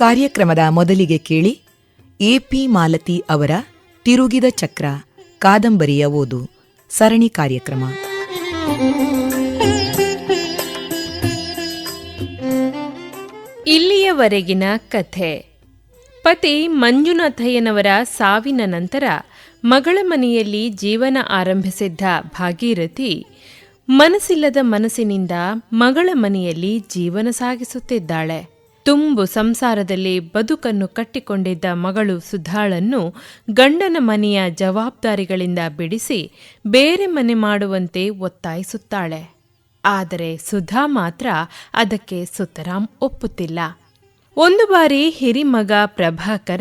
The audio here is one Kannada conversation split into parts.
ಕಾರ್ಯಕ್ರಮದ ಮೊದಲಿಗೆ ಕೇಳಿ ಎಪಿ ಮಾಲತಿ ಅವರ ತಿರುಗಿದ ಚಕ್ರ ಕಾದಂಬರಿಯ ಓದು ಸರಣಿ ಕಾರ್ಯಕ್ರಮ. ಇಲ್ಲಿಯವರೆಗಿನ ಕಥೆ. ಪತಿ ಮಂಜುನಾಥಯ್ಯನವರ ಸಾವಿನ ನಂತರ ಮಗಳ ಮನೆಯಲ್ಲಿ ಜೀವನ ಆರಂಭಿಸಿದ್ದ ಭಾಗೀರಥಿ ಮನಸ್ಸಿಲ್ಲದ ಮನಸ್ಸಿನಿಂದ ಮಗಳ ಮನೆಯಲ್ಲಿ ಜೀವನ ಸಾಗಿಸುತ್ತಿದ್ದಾಳೆ. ತುಂಬು ಸಂಸಾರದಲ್ಲಿ ಬದುಕನ್ನು ಕಟ್ಟಿಕೊಂಡಿದ್ದ ಮಗಳು ಸುಧಾಳನ್ನು ಗಂಡನ ಮನೆಯ ಜವಾಬ್ದಾರಿಗಳಿಂದ ಬಿಡಿಸಿ ಬೇರೆ ಮನೆ ಮಾಡುವಂತೆ ಒತ್ತಾಯಿಸುತ್ತಾಳೆ. ಆದರೆ ಸುಧಾ ಮಾತ್ರ ಅದಕ್ಕೆ ಸುತರಾಮ್ ಒಪ್ಪುತ್ತಿಲ್ಲ. ಒಂದು ಬಾರಿ ಹಿರಿಮಗ ಪ್ರಭಾಕರ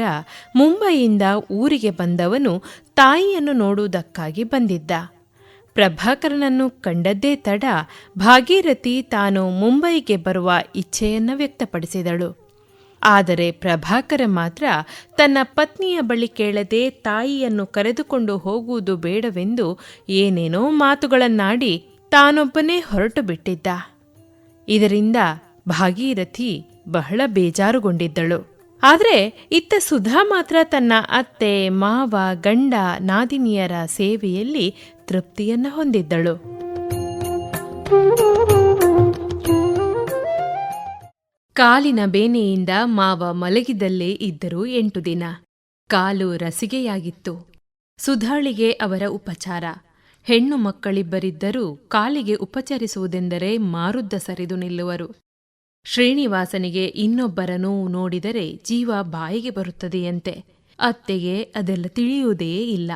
ಮುಂಬೈಯಿಂದ ಊರಿಗೆ ಬಂದವನು ತಾಯಿಯನ್ನು ನೋಡುವುದಕ್ಕಾಗಿ ಬಂದಿದ್ದ. ಪ್ರಭಾಕರನನ್ನು ಕಂಡದ್ದೇ ತಡ ಭಾಗೀರಥಿ ತಾನು ಮುಂಬೈಗೆ ಬರುವ ಇಚ್ಛೆಯನ್ನು ವ್ಯಕ್ತಪಡಿಸಿದಳು. ಆದರೆ ಪ್ರಭಾಕರ ಮಾತ್ರ ತನ್ನ ಪತ್ನಿಯ ಬಳಿ ಕೇಳದೆ ತಾಯಿಯನ್ನು ಕರೆದುಕೊಂಡು ಹೋಗುವುದು ಬೇಡವೆಂದು ಏನೇನೋ ಮಾತುಗಳನ್ನಾಡಿ ತಾನೊಬ್ಬನೇ ಹೊರಟು ಬಿಟ್ಟಿದ್ದ. ಇದರಿಂದ ಭಾಗೀರಥಿ ಬಹಳ ಬೇಜಾರುಗೊಂಡಿದ್ದಳು. ಆದರೆ ಇತ್ತ ಸುಧಾ ಮಾತ್ರ ತನ್ನ ಅತ್ತೆ, ಮಾವ, ಗಂಡ, ನಾದಿನಿಯರ ಸೇವೆಯಲ್ಲಿ ತೃಪ್ತಿಯನ್ನ ಹೊಂದಿದ್ದಳು. ಕಾಲಿನ ಬೇನೆಯಿಂದ ಮಾವ ಮಲಗಿದಲ್ಲೇ ಇದ್ದರು ಎಂಟು ದಿನ. ಕಾಲು ರಸಿಗೆಯಾಗಿತ್ತು. ಸುಧಾಳಿಗೆ ಅವರ ಉಪಚಾರ. ಹೆಣ್ಣು ಮಕ್ಕಳಿಬ್ಬರಿದ್ದರೂ ಕಾಲಿಗೆ ಉಪಚರಿಸುವುದೆಂದರೆ ಮಾರುದ್ದ ಸರಿದು ನಿಲ್ಲುವರು. ಶ್ರೀನಿವಾಸನಿಗೆ ಇನ್ನೊಬ್ಬರನ್ನು ನೋಡಿದರೆ ಜೀವ ಬಾಯಿಗೆ ಬರುತ್ತದೆಯಂತೆ. ಅತ್ತೆಗೆ ಅದೆಲ್ಲ ತಿಳಿಯುವುದೇ ಇಲ್ಲ.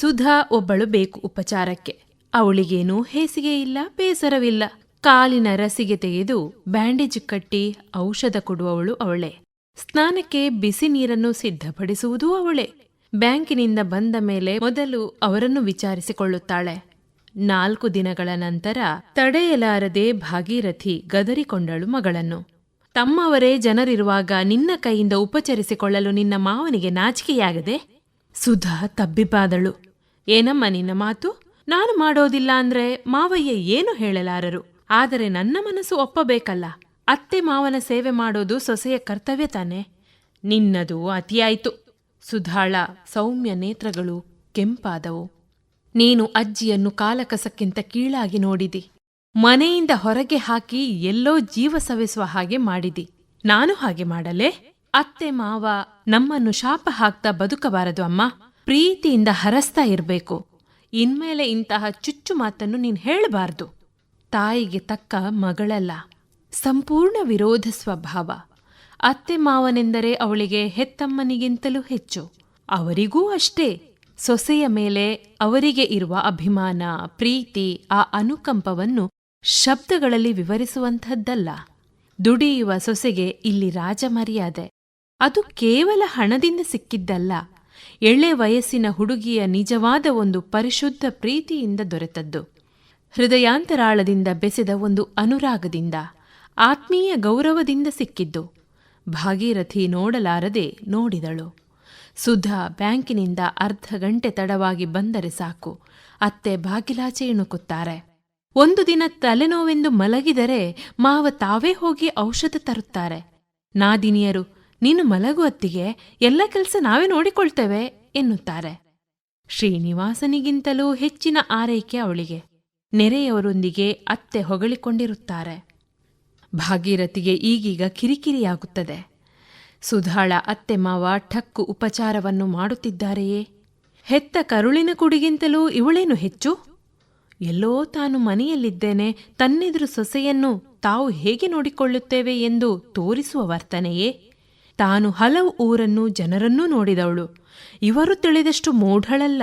ಸುಧಾ ಒಬ್ಬಳು ಬೇಕು ಉಪಚಾರಕ್ಕೆ. ಅವಳಿಗೇನೂ ಹೇಸಿಗೆ ಇಲ್ಲ, ಬೇಸರವಿಲ್ಲ. ಕಾಲಿನ ರಸಿಗೆ ತೆಗೆದು ಬ್ಯಾಂಡೇಜ್ ಕಟ್ಟಿ ಔಷಧ ಕೊಡುವವಳು ಅವಳೆ. ಸ್ನಾನಕ್ಕೆ ಬಿಸಿ ನೀರನ್ನು ಸಿದ್ಧಪಡಿಸುವುದೂ ಅವಳೆ. ಬ್ಯಾಂಕಿನಿಂದ ಬಂದ ಮೇಲೆ ಮೊದಲು ಅವರನ್ನು ವಿಚಾರಿಸಿಕೊಳ್ಳುತ್ತಾಳೆ. ನಾಲ್ಕು ದಿನಗಳ ನಂತರ ತಡೆಯಲಾರದೆ ಭಾಗೀರಥಿ ಗದರಿಕೊಂಡಳು ಮಗಳನ್ನು. ತಮ್ಮವರೇ ಜನರಿರುವಾಗ ನಿನ್ನ ಕೈಯಿಂದ ಉಪಚರಿಸಿಕೊಳ್ಳಲು ನಿನ್ನ ಮಾವನಿಗೆ ನಾಚಿಕೆಯಾಗದೆ ಸುಧಾ ತಬ್ಬಿಬ್ಬಾದಳು ಏನಮ್ಮ ನಿನ್ನ ಮಾತು? ನಾನು ಮಾಡೋದಿಲ್ಲ ಅಂದ್ರೆ ಮಾವಯ್ಯ ಏನು ಹೇಳಲಾರರು? ಆದರೆ ನನ್ನ ಮನಸ್ಸು ಒಪ್ಪಬೇಕಲ್ಲ. ಅತ್ತೆ ಮಾವನ ಸೇವೆ ಮಾಡೋದು ಸೊಸೆಯ ಕರ್ತವ್ಯ ತಾನೆ. ನಿನ್ನದು ಅತಿಯಾಯಿತು. ಸುಧಾಳ, ಸೌಮ್ಯ ನೇತ್ರಗಳು ಕೆಂಪಾದವು. ನೀನು ಅಜ್ಜಿಯನ್ನು ಕಾಲಕಸಕ್ಕಿಂತ ಕೀಳಾಗಿ ನೋಡಿದಿ. ಮನೆಯಿಂದ ಹೊರಗೆ ಹಾಕಿ ಎಲ್ಲೋ ಜೀವ ಸವೆಸುವ ಹಾಗೆ ಮಾಡಿದಿ. ನಾನು ಹಾಗೆ ಮಾಡಲೇ? ಅತ್ತೆ ಮಾವ ನಮ್ಮನ್ನು ಶಾಪ ಹಾಕ್ತಾ ಬದುಕಬಾರದು ಅಮ್ಮ. ಪ್ರೀತಿಯಿಂದ ಹರಸ್ತಾ ಇರಬೇಕು. ಇನ್ಮೇಲೆ ಇಂತಹ ಚುಚ್ಚು ಮಾತನ್ನು ನೀನು ಹೇಳಬಾರ್ದು. ತಾಯಿಗೆ ತಕ್ಕ ಮಗಳಲ್ಲ. ಸಂಪೂರ್ಣ ವಿರೋಧ ಸ್ವಭಾವ. ಅತ್ತೆ ಮಾವನೆಂದರೆ ಅವಳಿಗೆ ಹೆತ್ತಮ್ಮನಿಗಿಂತಲೂ ಹೆಚ್ಚು. ಅವರಿಗೂ ಅಷ್ಟೇ. ಸೊಸೆಯ ಮೇಲೆ ಅವರಿಗೆ ಇರುವ ಅಭಿಮಾನ, ಪ್ರೀತಿ, ಆ ಅನುಕಂಪವನ್ನು ಶಬ್ದಗಳಲ್ಲಿ ವಿವರಿಸುವಂಥದ್ದಲ್ಲ. ದುಡಿಯುವ ಸೊಸೆಗೆ ಇಲ್ಲಿ ರಾಜಮರ್ಯಾದೆ. ಅದು ಕೇವಲ ಹಣದಿಂದ ಸಿಕ್ಕಿದ್ದಲ್ಲ. ಎಳೆ ವಯಸ್ಸಿನ ಹುಡುಗಿಯ ನಿಜವಾದ ಒಂದು ಪರಿಶುದ್ಧ ಪ್ರೀತಿಯಿಂದ ದೊರೆತದ್ದು. ಹೃದಯಾಂತರಾಳದಿಂದ ಬೆಸೆದ ಒಂದು ಅನುರಾಗದಿಂದ, ಆತ್ಮೀಯ ಗೌರವದಿಂದ ಸಿಕ್ಕಿದ್ದು. ಭಾಗೀರಥಿ ನೋಡಲಾರದೆ ನೋಡಿದಳು. ಸುಧಾ ಬ್ಯಾಂಕಿನಿಂದ ಅರ್ಧ ಗಂಟೆ ತಡವಾಗಿ ಬಂದರೆ ಸಾಕು. ಅತ್ತೆ ಬಾಗಿಲಾಚೆ ಇಣುಕುತ್ತಾರೆ ಒಂದು ದಿನ ತಲೆನೋವೆಂದು ಮಲಗಿದರೆ ಮಾವ ತಾವೇ ಹೋಗಿ ಔಷಧ ತರುತ್ತಾರೆ. ನಾದಿನಿಯರು ನೀನು ಮಲಗುವತ್ತಿಗೆ ಎಲ್ಲ ಕೆಲಸ ನಾವೇ ನೋಡಿಕೊಳ್ತೇವೆ ಎನ್ನುತ್ತಾರೆ. ಶ್ರೀನಿವಾಸನಿಗಿಂತಲೂ ಹೆಚ್ಚಿನ ಆರೈಕೆ ಅವಳಿಗೆ. ನೆರೆಯವರೊಂದಿಗೆ ಅತ್ತೆ ಹೊಗಳಿಕೊಂಡಿರುತ್ತಾರೆ. ಭಾಗೀರಥಿಗೆ ಈಗೀಗ ಕಿರಿಕಿರಿಯಾಗುತ್ತದೆ. ಸುಧಾಳ ಅತ್ತೆ ಮಾವ ಠಕ್ಕು ಉಪಚಾರವನ್ನು ಮಾಡುತ್ತಿದ್ದಾರೆಯೇ? ಹೆತ್ತ ಕರುಳಿನ ಕುಡಿಗಿಂತಲೂ ಇವಳೇನು ಹೆಚ್ಚು? ಎಲ್ಲೋ ತಾನು ಮನೆಯಲ್ಲಿದ್ದೇನೆ, ತನ್ನೆದುರು ಸೊಸೆಯನ್ನು ತಾವು ಹೇಗೆ ನೋಡಿಕೊಳ್ಳುತ್ತೇವೆ ಎಂದು ತೋರಿಸುವ ವರ್ತನೆಯೇ? ತಾನು ಹಲವು ಊರನ್ನು ಜನರನ್ನೂ ನೋಡಿದವಳು. ಇವರು ತಿಳಿದಷ್ಟು ಮೂಢಳಲ್ಲ.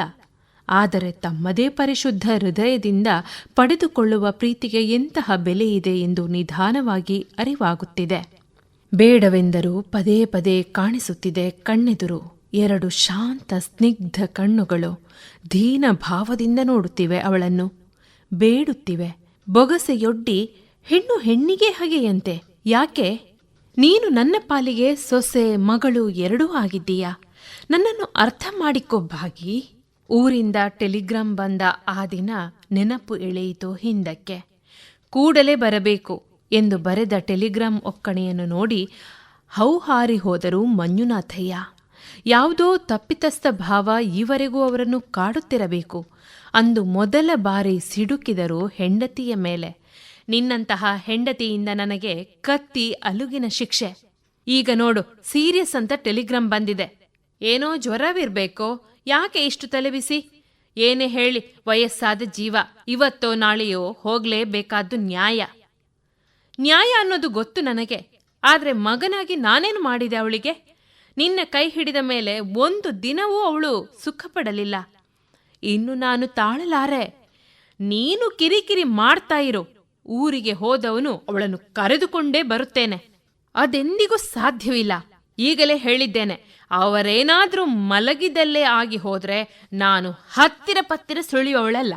ಆದರೆ ತಮ್ಮದೇ ಪರಿಶುದ್ಧ ಹೃದಯದಿಂದ ಪಡೆದುಕೊಳ್ಳುವ ಪ್ರೀತಿಗೆ ಎಂತಹ ಬೆಲೆಯಿದೆ ಎಂದು ನಿಧಾನವಾಗಿ ಅರಿವಾಗುತ್ತಿದೆ. ಬೇಡವೆಂದರೂ ಪದೇ ಪದೇ ಕಾಣಿಸುತ್ತಿದೆ ಕಣ್ಣೆದುರು. ಎರಡು ಶಾಂತ ಸ್ನಿಗ್ಧ ಕಣ್ಣುಗಳು ದೀನ ಭಾವದಿಂದ ನೋಡುತ್ತಿವೆ ಅವಳನ್ನು. ಬೇಡುತ್ತಿವೆ. ಬೊಗಸೆಯೊಡ್ಡಿ ಹೆಣ್ಣು ಹೆಣ್ಣಿಗೆ ಹಗೆಯಂತೆ. ಯಾಕೆ? ನೀನು ನನ್ನ ಪಾಲಿಗೆ ಸೊಸೆ, ಮಗಳು ಎರಡೂ ಆಗಿದ್ದೀಯಾ? ನನ್ನನ್ನು ಅರ್ಥ ಮಾಡಿಕೊಬ್ಬಾಗಿ. ಊರಿಂದ ಟೆಲಿಗ್ರಾಂ ಬಂದ ಆ ದಿನ ನೆನಪು ಎಳೆಯಿತು ಹಿಂದಕ್ಕೆ. ಕೂಡಲೇ ಬರಬೇಕು ಎಂದು ಬರೆದ ಟೆಲಿಗ್ರಾಂ ಒಕ್ಕಣೆಯನ್ನು ನೋಡಿ ಹೌಹಾರಿ ಹೋದರು ಮಂಜುನಾಥಯ್ಯ, ಯಾವುದೋ ತಪ್ಪಿತಸ್ಥ ಭಾವ ಈವರೆಗೂ ಅವರನ್ನು ಕಾಡುತ್ತಿರಬೇಕು ಅಂದು ಮೊದಲ ಬಾರಿ ಸಿಡುಕಿದರು ಹೆಂಡತಿಯ ಮೇಲೆ. ನಿನ್ನಂತಹ ಹೆಂಡತಿಯಿಂದ ನನಗೆ ಕತ್ತಿ ಅಲುಗಿನ ಶಿಕ್ಷೆ. ಈಗ ನೋಡು, ಸೀರಿಯಸ್ ಅಂತ ಟೆಲಿಗ್ರಾಮ್ ಬಂದಿದೆ. ಏನೋ ಜ್ವರವಿರ್ಬೇಕೋ, ಯಾಕೆ ಇಷ್ಟು ತಲೆಬಿಸಿ? ಏನೇ ಹೇಳಿ, ವಯಸ್ಸಾದ ಜೀವ, ಇವತ್ತೋ ನಾಳೆಯೋ ಹೋಗ್ಲೇಬೇಕಾದ್ದು ನ್ಯಾಯ. ನ್ಯಾಯ ಅನ್ನೋದು ಗೊತ್ತು ನನಗೆ, ಆದ್ರೆ ಮಗನಾಗಿ ನಾನೇನು ಮಾಡಿದೆ ಅವಳಿಗೆ? ನಿನ್ನ ಕೈ ಹಿಡಿದ ಮೇಲೆ ಒಂದು ದಿನವೂ ಅವಳು ಸುಖಪಡಲಿಲ್ಲ. ಇನ್ನು ನಾನು ತಾಳಲಾರೆ. ನೀನು ಕಿರಿಕಿರಿ ಮಾಡ್ತಾ ಇರು. ಊರಿಗೆ ಹೋದವನು ಅವಳನ್ನು ಕರೆದುಕೊಂಡೇ ಬರುತ್ತೇನೆ. ಅದೆಂದಿಗೂ ಸಾಧ್ಯವಿಲ್ಲ. ಈಗಲೇ ಹೇಳಿದ್ದೇನೆ, ಅವರೇನಾದ್ರೂ ಮಲಗಿದಲ್ಲೇ ಆಗಿ ಹೋದ್ರೆ ನಾನು ಹತ್ತಿರ ಪತ್ತಿರ ಸುಳಿಯುವವಳಲ್ಲ.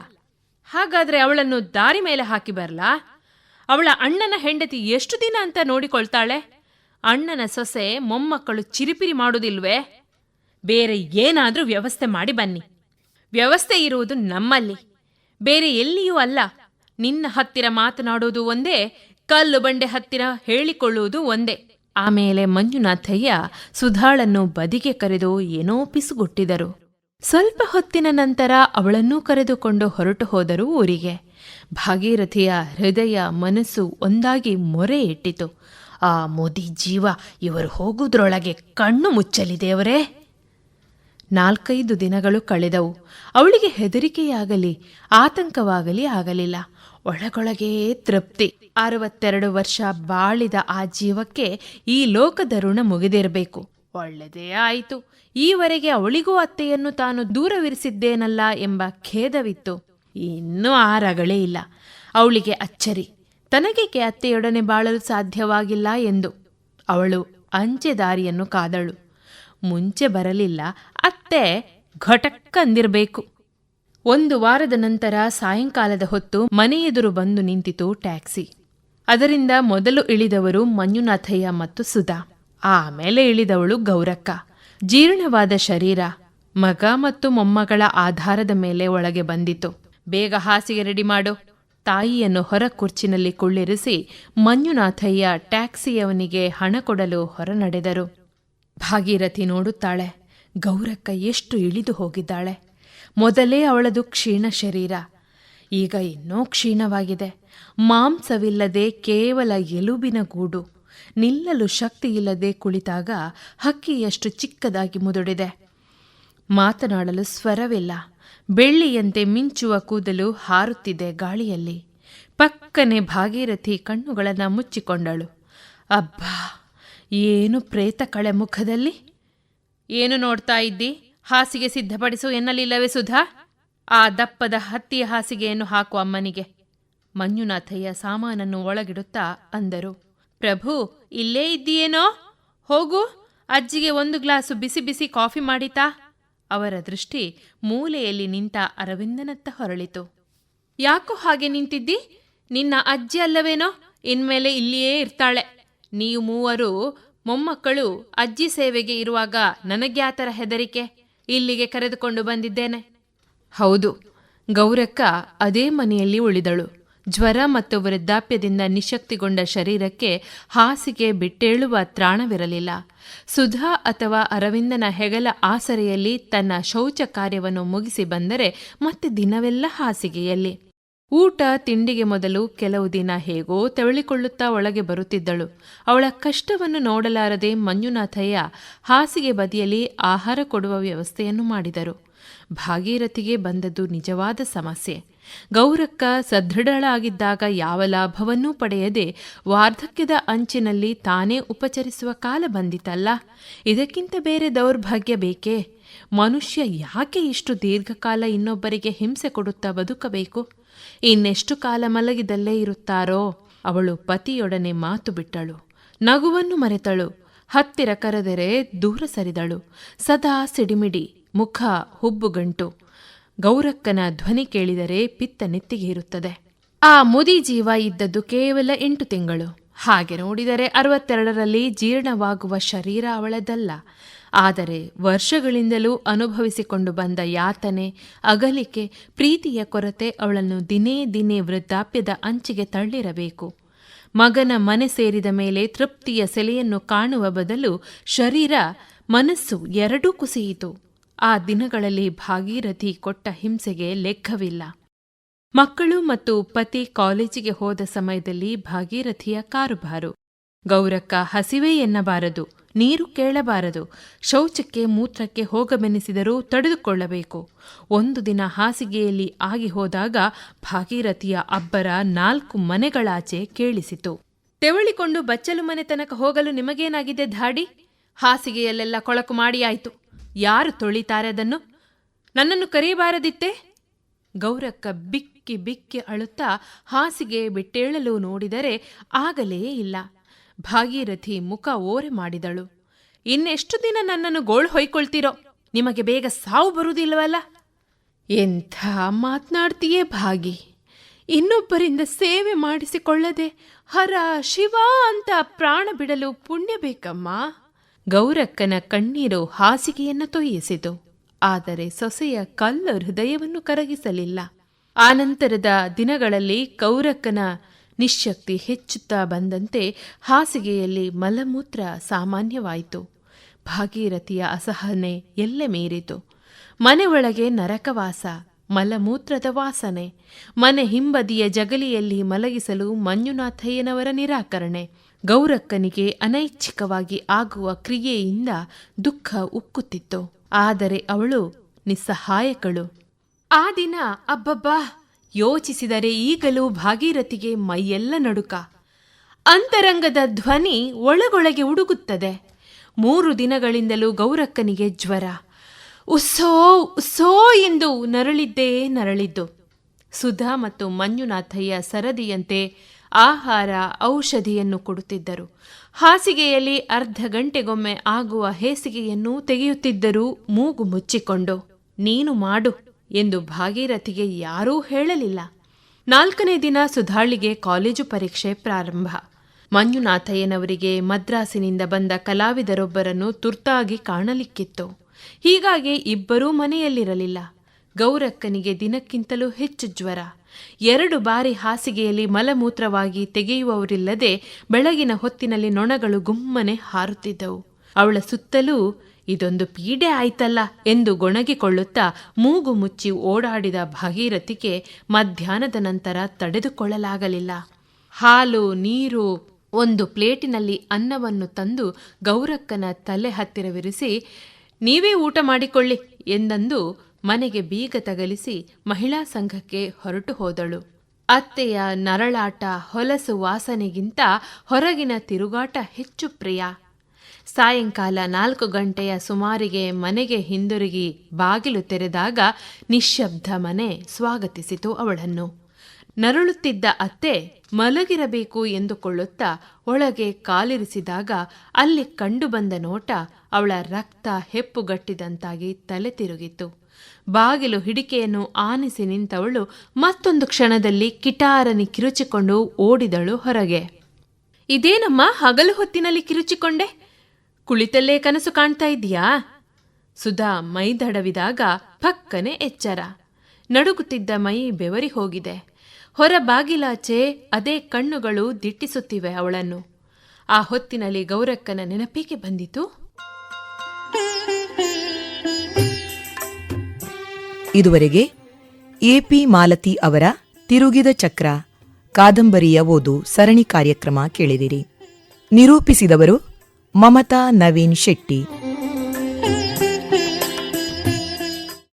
ಹಾಗಾದ್ರೆ ಅವಳನ್ನು ದಾರಿ ಮೇಲೆ ಹಾಕಿ ಬರಲ? ಅವಳ ಅಣ್ಣನ ಹೆಂಡತಿ ಎಷ್ಟು ದಿನ ಅಂತ ನೋಡಿಕೊಳ್ತಾಳೆ? ಅಣ್ಣನ ಸೊಸೆ ಮೊಮ್ಮಕ್ಕಳು ಚಿರಿಪಿರಿ ಮಾಡುವುದಿಲ್ವೇ ಬೇರೆ ಏನಾದ್ರೂ ವ್ಯವಸ್ಥೆ ಮಾಡಿ ಬನ್ನಿ. ವ್ಯವಸ್ಥೆ ಇರುವುದು ನಮ್ಮಲ್ಲಿ. ಬೇರೆ ಎಲ್ಲಿಯೂ ಅಲ್ಲ. ನಿನ್ನ ಹತ್ತಿರ ಮಾತನಾಡೋದು ಒಂದೇ, ಕಲ್ಲು ಬಂಡೆ ಹತ್ತಿರ ಹೇಳಿಕೊಳ್ಳುವುದು ಒಂದೇ. ಆಮೇಲೆ ಮಂಜುನಾಥಯ್ಯ ಸುಧಾಳನ್ನು ಬದಿಗೆ ಕರೆದು ಏನೋ ಪಿಸುಗುಟ್ಟಿದರು. ಸ್ವಲ್ಪ ಹೊತ್ತಿನ ನಂತರ ಅವಳನ್ನೂ ಕರೆದುಕೊಂಡು ಹೊರಟು ಹೋದರು ಊರಿಗೆ. ಭಾಗೀರಥಿಯ ಹೃದಯ ಮನಸ್ಸು ಒಂದಾಗಿ ಮೊರೆ ಇಟ್ಟಿತು. ಆ ಮೋದಿ ಜೀವ, ಇವರು ಹೋಗುವುದರೊಳಗೆ ಕಣ್ಣು ಮುಚ್ಚಲಿದೆಯವರೇ ನಾಲ್ಕೈದು ದಿನಗಳು ಕಳೆದವು. ಅವಳಿಗೆ ಹೆದರಿಕೆಯಾಗಲಿ, ಆತಂಕವಾಗಲಿ ಆಗಲಿಲ್ಲ. ಒಳಗೊಳಗೇ ತೃಪ್ತಿ. ಅರವತ್ತೆರಡು ವರ್ಷ ಬಾಳಿದ ಆ ಜೀವಕ್ಕೆ ಈ ಲೋಕದ ಋಣ ಮುಗಿದಿರಬೇಕು. ಒಳ್ಳೆದೇ ಆಯಿತು. ಈವರೆಗೆ ಅವಳಿಗೂ ಅತ್ತೆಯನ್ನು ತಾನು ದೂರವಿರಿಸಿದ್ದೇನಲ್ಲ ಎಂಬ ಖೇದವಿತ್ತು. ಇನ್ನೂ ಆ ರಗಳೇ ಇಲ್ಲ. ಅವಳಿಗೆ ಅಚ್ಚರಿ. ತನಗೇಕೆ ಅತ್ತೆಯೊಡನೆ ಬಾಳಲು ಸಾಧ್ಯವಾಗಿಲ್ಲ ಎಂದು. ಅವಳು ಅಂಚೆ ದಾರಿಯನ್ನು ಕಾದಳು. ಮುಂಚೆ ಬರಲಿಲ್ಲ. ಅತ್ತೆ ಘಟಕ್ಕಂದಿರಬೇಕು. ಒಂದು ವಾರದ ನಂತರ ಸಾಯಂಕಾಲದ ಹೊತ್ತು ಮನೆ ಎದುರು ಬಂದು ನಿಂತಿತು ಟ್ಯಾಕ್ಸಿ. ಅದರಿಂದ ಮೊದಲು ಇಳಿದವರು ಮಂಜುನಾಥಯ್ಯ ಮತ್ತು ಸುಧಾ. ಆಮೇಲೆ ಇಳಿದವಳು ಗೌರಕ್ಕ. ಜೀರ್ಣವಾದ ಶರೀರ, ಮಗ ಮತ್ತು ಮೊಮ್ಮಗಳ ಆಧಾರದ ಮೇಲೆ ಒಳಗೆ ಬಂದಿತು. ಬೇಗ ಹಾಸಿಗೆ ರೆಡಿ ಮಾಡು. ತಾಯಿಯನ್ನು ಹೊರ ಕುರ್ಚಿನಲ್ಲಿ ಕುಳ್ಳಿರಿಸಿ ಮಂಜುನಾಥಯ್ಯ ಟ್ಯಾಕ್ಸಿಯವನಿಗೆ ಹಣ ಕೊಡಲು ಹೊರ ನಡೆದರು. ಭಾಗೀರಥಿ ನೋಡುತ್ತಾಳೆ. ಗೌರಕ್ಕ ಎಷ್ಟು ಇಳಿದು ಹೋಗಿದ್ದಾಳೆ. ಮೊದಲೇ ಅವಳದು ಕ್ಷೀಣ ಶರೀರ. ಈಗ ಇನ್ನೂ ಕ್ಷೀಣವಾಗಿದೆ. ಮಾಂಸವಿಲ್ಲದೆ ಕೇವಲ ಎಲುಬಿನ ಗೂಡು. ನಿಲ್ಲಲು ಶಕ್ತಿಯಿಲ್ಲದೆ ಕುಳಿತಾಗ ಹಕ್ಕಿಯಷ್ಟು ಚಿಕ್ಕದಾಗಿ ಮುದುಡಿದೆ. ಮಾತನಾಡಲು ಸ್ವರವಿಲ್ಲ. ಬೆಳ್ಳಿಯಂತೆ ಮಿಂಚುವ ಕೂದಲು ಹಾರುತ್ತಿದೆ ಗಾಳಿಯಲ್ಲಿ. ಪಕ್ಕನೆ ಭಾಗೀರಥಿ ಕಣ್ಣುಗಳನ್ನು ಮುಚ್ಚಿಕೊಂಡಳು. ಅಬ್ಬಾ, ಏನು ಪ್ರೇತ ಕಳೆ ಮುಖದಲ್ಲಿ? ಏನು ನೋಡ್ತಾ ಇದ್ದಿ? ಹಾಸಿಗೆ ಸಿದ್ಧಪಡಿಸು ಎನ್ನಲಿಲ್ಲವೇ ಸುಧಾ? ಆ ದಪ್ಪದ ಹತ್ತಿಯ ಹಾಸಿಗೆಯನ್ನು ಹಾಕು ಅಮ್ಮನಿಗೆ. ಮಂಜುನಾಥಯ್ಯ ಸಾಮಾನನ್ನು ಒಳಗಿಡುತ್ತಾ ಅಂದರು. ಪ್ರಭು, ಇಲ್ಲೇ ಇದ್ದೀಯೇನೋ? ಹೋಗು, ಅಜ್ಜಿಗೆ ಒಂದು ಗ್ಲಾಸು ಬಿಸಿ ಬಿಸಿ ಕಾಫಿ ಮಾಡಿತಾ. ಅವರ ದೃಷ್ಟಿ ಮೂಲೆಯಲ್ಲಿ ನಿಂತ ಅರವಿಂದನತ್ತ ಹೊರಳಿತು. ಯಾಕೋ ಹಾಗೆ ನಿಂತಿದ್ದಿ? ನಿನ್ನ ಅಜ್ಜಿ ಅಲ್ಲವೇನೋ? ಇನ್ಮೇಲೆ ಇಲ್ಲಿಯೇ ಇರ್ತಾಳೆ. ನೀವು ಮೂವರು ಮೊಮ್ಮಕ್ಕಳು ಅಜ್ಜಿ ಸೇವೆಗೆ ಇರುವಾಗ ನನಗ್ಯಾತರ ಹೆದರಿಕೆ? ಇಲ್ಲಿಗೆ ಕರೆದುಕೊಂಡು ಬಂದಿದ್ದೇನೆ. ಹೌದು, ಗೌರಕ್ಕ ಅದೇ ಮನೆಯಲ್ಲಿ ಉಳಿದಳು. ಜ್ವರ ಮತ್ತು ವೃದ್ಧಾಪ್ಯದಿಂದ ನಿಶಕ್ತಿಗೊಂಡ ಶರೀರಕ್ಕೆ ಹಾಸಿಗೆ ಬಿಟ್ಟೇಳುವ ತ್ರಾಣವಿರಲಿಲ್ಲ. ಸುಧಾ ಅಥವಾ ಅರವಿಂದನ ಹೆಗಲ ಆಸರೆಯಲ್ಲಿ ತನ್ನ ಶೌಚ ಕಾರ್ಯವನ್ನು ಮುಗಿಸಿ ಬಂದರೆ ಮತ್ತೆ ದಿನವೆಲ್ಲ ಹಾಸಿಗೆಯಲ್ಲಿ. ಊಟ ತಿಂಡಿಗೆ ಮೊದಲು ಕೆಲವು ದಿನ ಹೇಗೋ ತೆವಳಿಕೊಳ್ಳುತ್ತಾ ಒಳಗೆ ಬರುತ್ತಿದ್ದಳು. ಅವಳ ಕಷ್ಟವನ್ನು ನೋಡಲಾರದೆ ಮಂಜುನಾಥಯ್ಯ ಹಾಸಿಗೆ ಬದಿಯಲ್ಲಿ ಆಹಾರ ಕೊಡುವ ವ್ಯವಸ್ಥೆಯನ್ನು ಮಾಡಿದರು. ಭಾಗೀರಥಿಗೆ ಬಂದದ್ದು ನಿಜವಾದ ಸಮಸ್ಯೆ. ಗೌರಕ್ಕ ಸದೃಢಳಾಗಿದ್ದಾಗ ಯಾವ ಲಾಭವನ್ನೂ ಪಡೆಯದೆ ವಾರ್ಧಕ್ಯದ ಅಂಚಿನಲ್ಲಿ ತಾನೇ ಉಪಚರಿಸುವ ಕಾಲ ಬಂದಿತಲ್ಲ. ಇದಕ್ಕಿಂತ ಬೇರೆ ದೌರ್ಭಾಗ್ಯ ಬೇಕೇ? ಮನುಷ್ಯ ಯಾಕೆ ಇಷ್ಟು ದೀರ್ಘಕಾಲ ಇನ್ನೊಬ್ಬರಿಗೆ ಹಿಂಸೆ ಕೊಡುತ್ತಾ ಬದುಕಬೇಕು? ಇನ್ನೆಷ್ಟು ಕಾಲ ಮಲಗಿದಲ್ಲೇ ಇರುತ್ತಾರೋ ಅವಳು ಪತಿಯೊಡನೆ ಮಾತು ಬಿಟ್ಟಳು. ನಗುವನ್ನು ಮರೆತಳು. ಹತ್ತಿರ ಕರೆದರೆ ದೂರ ಸರಿದಳು. ಸದಾ ಸಿಡಿಮಿಡಿ, ಮುಖ ಹುಬ್ಬುಗಂಟು ಗೌರಕ್ಕನ ಧ್ವನಿ ಕೇಳಿದರೆ ಪಿತ್ತ ನೆತ್ತಿಗೆ ಇರುತ್ತದೆ. ಆ ಮುದಿ ಜೀವ ಇದ್ದದ್ದು ಕೇವಲ ಎಂಟು ತಿಂಗಳು. ಹಾಗೆ ನೋಡಿದರೆ ಅರವತ್ತೆರಡರಲ್ಲಿ ಜೀರ್ಣವಾಗುವ ಶರೀರ ಅವಳದಲ್ಲ. ಆದರೆ ವರ್ಷಗಳಿಂದಲೂ ಅನುಭವಿಸಿಕೊಂಡು ಬಂದ ಯಾತನೆ, ಅಗಲಿಕೆ, ಪ್ರೀತಿಯ ಕೊರತೆ ಅವಳನ್ನು ದಿನೇ ದಿನೇ ವೃದ್ಧಾಪ್ಯದ ಅಂಚಿಗೆ ತಳ್ಳಿರಬೇಕು. ಮಗನ ಮನೆ ಸೇರಿದ ಮೇಲೆ ತೃಪ್ತಿಯ ಸೆಲೆಯನ್ನು ಕಾಣುವ ಬದಲು ಶರೀರ, ಮನಸ್ಸು ಎರಡೂ ಕುಸಿಯಿತು. ಆ ದಿನಗಳಲ್ಲಿ ಭಾಗೀರಥಿ ಕೊಟ್ಟ ಹಿಂಸೆಗೆ ಲೆಕ್ಕವಿಲ್ಲ. ಮಕ್ಕಳು ಮತ್ತು ಪತಿ ಕಾಲೇಜಿಗೆ ಹೋದ ಸಮಯದಲ್ಲಿ ಭಾಗೀರಥಿಯ ಕಾರುಬಾರು. ಗೌರಕ್ಕ ಹಸಿವೆ ಎನ್ನಬಾರದು. ನೀರು ಕೇಳಬಾರದು. ಶೌಚಕ್ಕೆ ಮೂತ್ರಕ್ಕೆ ಹೋಗಬೆನಿಸಿದರೂ ತಡೆದುಕೊಳ್ಳಬೇಕು. ಒಂದು ದಿನ ಹಾಸಿಗೆಯಲ್ಲಿ ಆಗಿ ಹೋದಾಗ ಭಾಗೀರಥಿಯ ಅಬ್ಬರ ನಾಲ್ಕು ಮನೆಗಳಾಚೆ ಕೇಳಿಸಿತು. ತೆವಳಿಕೊಂಡು ಬಚ್ಚಲು ಮನೆ ತನಕ ಹೋಗಲು ನಿಮಗೇನಾಗಿದೆ ಧಾಡಿ? ಹಾಸಿಗೆಯಲ್ಲೆಲ್ಲ ಕೊಳಕು ಮಾಡಿಯಾಯಿತು. ಯಾರು ತೊಳಿತಾರೆ ಅದನ್ನು? ನನ್ನನ್ನು ಕರೆಯಬಾರದಿತ್ತೆ? ಗೌರಕ್ಕ ಬಿಕ್ಕಿ ಬಿಕ್ಕಿ ಅಳುತ್ತಾ ಹಾಸಿಗೆ ಬಿಟ್ಟೇಳಲು ನೋಡಿದರೆ ಆಗಲೇ ಇಲ್ಲ. ಭಾಗೀರಥಿ ಮುಖ ಓರೆ ಮಾಡಿದಳು. ಇನ್ನೆಷ್ಟು ದಿನ ನನ್ನನ್ನು ಗೋಳು ಹೊಯ್ಕೊಳ್ತೀರೋ? ನಿಮಗೆ ಬೇಗ ಸಾವು ಬರುವುದಿಲ್ಲವಲ್ಲ? ಎಂಥ ಮಾತನಾಡ್ತೀಯೇ ಭಾಗಿ. ಇನ್ನೊಬ್ಬರಿಂದ ಸೇವೆ ಮಾಡಿಸಿಕೊಳ್ಳದೆ ಹರ ಶಿವ ಅಂತ ಪ್ರಾಣ ಬಿಡಲು ಪುಣ್ಯ ಬೇಕಮ್ಮ. ಗೌರಕ್ಕನ ಕಣ್ಣೀರು ಹಾಸಿಗೆಯನ್ನು ತೊಯ್ಯಿಸಿತು. ಆದರೆ ಸೊಸೆಯ ಕಲ್ಲು ಹೃದಯವನ್ನು ಕರಗಿಸಲಿಲ್ಲ. ಆನಂತರದ ದಿನಗಳಲ್ಲಿ ಗೌರಕ್ಕನ ನಿಶ್ಶಕ್ತಿ ಹೆಚ್ಚುತ್ತಾ ಬಂದಂತೆ ಹಾಸಿಗೆಯಲ್ಲಿ ಮಲಮೂತ್ರ ಸಾಮಾನ್ಯವಾಯಿತು. ಭಾಗೀರಥಿಯ ಅಸಹನೆ ಎಲ್ಲೆ ಮೀರಿತು. ಮನೆ ಒಳಗೆ ನರಕವಾಸ, ಮಲಮೂತ್ರದ ವಾಸನೆ, ಮನೆ ಹಿಂಬದಿಯ ಜಗಲಿಯಲ್ಲಿ ಮಲಗಿಸಲು ಮಂಜುನಾಥಯ್ಯನವರ ನಿರಾಕರಣೆ, ಗೌರಕ್ಕನಿಗೆ ಅನೈಚ್ಛಿಕವಾಗಿ ಆಗುವ ಕ್ರಿಯೆಯಿಂದ ದುಃಖ ಉಕ್ಕುತ್ತಿತ್ತು. ಆದರೆ ಅವಳು ನಿಸ್ಸಹಾಯಕಳು. ಆ ದಿನ, ಅಬ್ಬಬ್ಬಾ! ಯೋಚಿಸಿದರೆ ಈಗಲೂ ಭಾಗೀರಥಿಗೆ ಮೈಯೆಲ್ಲ ನಡುಕ. ಅಂತರಂಗದ ಧ್ವನಿ ಒಳಗೊಳಗೆ ಉಡುಗುತ್ತದೆ. ಮೂರು ದಿನಗಳಿಂದಲೂ ಗೌರಕ್ಕನಿಗೆ ಜ್ವರ. ಉಸ್ಸೋ ಉಸ್ಸೋ ಎಂದು ನರಳಿದ್ದೇ ನರಳಿದ್ದು. ಸುಧಾ ಮತ್ತು ಮಂಜುನಾಥಯ್ಯ ಸರದಿಯಂತೆ ಆಹಾರ, ಔಷಧಿಯನ್ನು ಕೊಡುತ್ತಿದ್ದರು. ಹಾಸಿಗೆಯಲ್ಲಿ ಅರ್ಧ ಗಂಟೆಗೊಮ್ಮೆ ಆಗುವ ಹೇಸಿಗೆಯನ್ನು ತೆಗೆಯುತ್ತಿದ್ದರು ಮೂಗು ಮುಚ್ಚಿಕೊಂಡು, ನೀನು ಮಾಡು. ಎಂದು ಭಾಗೀರಥಿಗೆ ಯಾರೂ ಹೇಳಲಿಲ್ಲ. ನಾಲ್ಕನೇ ದಿನ ಸುಧಾಳಿಗೆ ಕಾಲೇಜು ಪರೀಕ್ಷೆ ಪ್ರಾರಂಭ. ಮಂಜುನಾಥಯ್ಯನವರಿಗೆ ಮದ್ರಾಸಿನಿಂದ ಬಂದ ಕಲಾವಿದರೊಬ್ಬರನ್ನು ತುರ್ತಾಗಿ ಕಾಣಲಿಕ್ಕಿತ್ತು. ಹೀಗಾಗಿ ಇಬ್ಬರೂ ಮನೆಯಲ್ಲಿರಲಿಲ್ಲ. ಗೌರಕ್ಕನಿಗೆ ದಿನಕ್ಕಿಂತಲೂ ಹೆಚ್ಚು ಜ್ವರ. ಎರಡು ಬಾರಿ ಹಾಸಿಗೆಯಲ್ಲಿ ಮಲಮೂತ್ರವಾಗಿ ತೆಗೆಯುವವರಿಲ್ಲದೆ ಬೆಳಗಿನ ಹೊತ್ತಿನಲ್ಲಿ ನೊಣಗಳು ಗುಮ್ಮನೆ ಹಾರುತ್ತಿದ್ದವು. ಅವಳ ಸುತ್ತಲೂ ಇದೊಂದು ಪೀಡೆ ಆಯ್ತಲ್ಲ ಎಂದು ಗೊಣಗಿಕೊಳ್ಳುತ್ತಾ ಮೂಗು ಮುಚ್ಚಿ ಓಡಾಡಿದ ಭಾಗೀರಥಿಗೆ ಮಧ್ಯಾಹ್ನದ ನಂತರ ತಡೆದುಕೊಳ್ಳಲಾಗಲಿಲ್ಲ. ಹಾಲು, ನೀರು, ಒಂದು ಪ್ಲೇಟಿನಲ್ಲಿ ಅನ್ನವನ್ನು ತಂದು ಗೌರಕ್ಕನ ತಲೆ ಹತ್ತಿರವಿರಿಸಿ, ನೀವೇ ಊಟ ಮಾಡಿಕೊಳ್ಳಿ ಎಂದಂದು ಮನೆಗೆ ಬೀಗ ತಗಲಿಸಿ ಮಹಿಳಾ ಸಂಘಕ್ಕೆ ಹೊರಟು ಹೋದಳು. ಅತ್ತೆಯ ನರಳಾಟ, ಹೊಲಸು ವಾಸನೆಗಿಂತ ಹೊರಗಿನ ತಿರುಗಾಟ ಹೆಚ್ಚು ಪ್ರಿಯ. ಸಾಯಂಕಾಲ ನಾಲ್ಕು ಗಂಟೆಯ ಸುಮಾರಿಗೆ ಮನೆಗೆ ಹಿಂದಿರುಗಿ ಬಾಗಿಲು ತೆರೆದಾಗ ನಿಶ್ಶಬ್ದ ಮನೆ ಸ್ವಾಗತಿಸಿತು ಅವಳನ್ನು. ನರಳುತ್ತಿದ್ದ ಅತ್ತೆ ಮಲಗಿರಬೇಕು ಎಂದುಕೊಳ್ಳುತ್ತಾ ಒಳಗೆ ಕಾಲಿರಿಸಿದಾಗ ಅಲ್ಲಿ ಕಂಡುಬಂದ ನೋಟ ಅವಳ ರಕ್ತ ಹೆಪ್ಪುಗಟ್ಟಿದಂತಾಗಿ ತಲೆ ತಿರುಗಿತು ಬಾಗಿಲು ಹಿಡಿಕೆಯನ್ನು ಆನಿಸಿ ನಿಂತವಳು ಮತ್ತೊಂದು ಕ್ಷಣದಲ್ಲಿ ಕಿಟಾರನಿ ಕಿರುಚಿಕೊಂಡು ಓಡಿದಳು ಹೊರಗೆ. ಇದೇನಮ್ಮ ಹಗಲು ಹೊತ್ತಿನಲ್ಲಿ ಕಿರುಚಿಕೊಂಡೆ? ಕುಳಿತಲ್ಲೇ ಕನಸು ಕಾಣ್ತಾ ಇದ್ದೀಯಾ? ಸುಧಾ ಮೈ ದಡವಿದಾಗ ಪಕ್ಕನೆ ಎಚ್ಚರ. ನಡುಗುತ್ತಿದ್ದ ಮೈ ಬೆವರಿ ಹೋಗಿದೆ. ಹೊರ ಬಾಗಿಲಾಚೆ ಅದೇ ಕಣ್ಣುಗಳು ದಿಟ್ಟಿಸುತ್ತಿವೆ ಅವಳನ್ನು. ಆ ಹೊತ್ತಿನಲ್ಲಿ ಗೌರಕ್ಕನ ನೆನಪಿಗೆ ಬಂದಿತು. ಇದುವರೆಗೆ ಎಪಿ ಮಾಲತಿ ಅವರ ತಿರುಗಿದ ಚಕ್ರ, ಕಾದಂಬರಿಯ ಓದು ಸರಣಿ ಕಾರ್ಯಕ್ರಮ ಕೇಳಿದಿರಿ. ನಿರೂಪಿಸಿದವರು మమతా నవీన్ శెట్టి